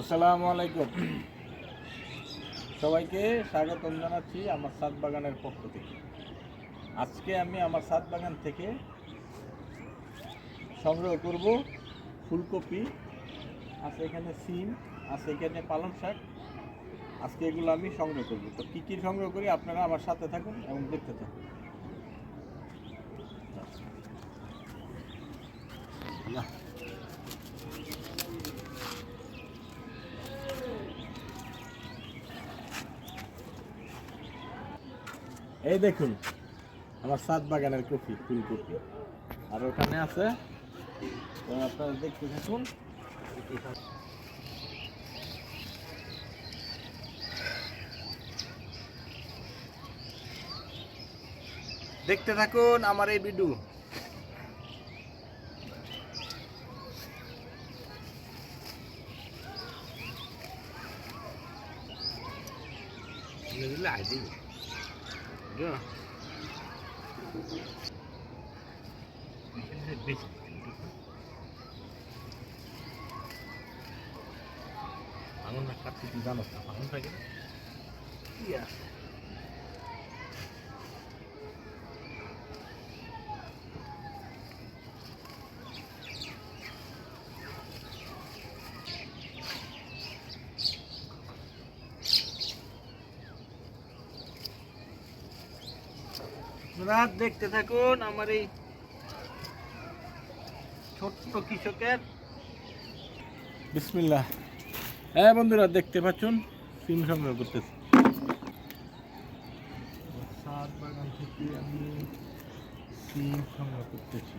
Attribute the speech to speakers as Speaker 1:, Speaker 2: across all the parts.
Speaker 1: আসসালামু আলাইকুম। সবাইকে স্বাগতম জানাচ্ছি আমার সাত বাগানের পক্ষ থেকে। আজকে আমি আমার সাত বাগান থেকে সংগ্রহ করব ফুলকপি, আছে এখানে সিম, আছে এখানে পালং শাক। আজকে এগুলো আমি সংগ্রহ করব। তো কী কী সংগ্রহ করি আপনারা আমার সাথে থাকুন এবং দেখতে থাকুন। এই দেখুন, আমার সাত বাগানের কপি ফুলকপি আর ওখানে আছে আপনারা দেখতে থাকুন। দেখতে থাকুন আমার এই ভিডিও 거죠. 방은 아까 비가 났다. 방은 사기. 예. আপনারা দেখতে থাকুন আমার এই ছোট্ট কৃষকের বিসমিল্লাহ। হ্যাঁ বন্ধুরা দেখতে পাচ্ছেন সিম সংগ্রহ করতেছি। সাত বাগান থেকে আমি সিম সংগ্রহ করতেছি।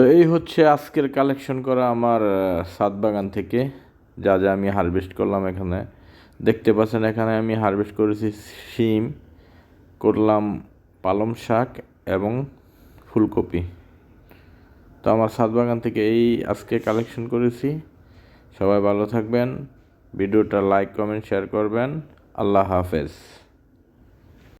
Speaker 1: তো এই হচ্ছে আজকের কালেকশন করা আমার সাত বাগান থেকে। যা যা আমি হারভেস্ট করলাম এখানে। দেখতে পাচ্ছেন এখানে আমি হারভেস্ট করেছি শিম, করলাম পালং শাক এবং ফুলকপি। তো আমার সাত বাগান থেকে এই আজকে কালেকশন করেছি। সবাই ভালো থাকবেন। ভিডিওটা লাইক কমেন্ট শেয়ার করবেন। আল্লাহ হাফেজ।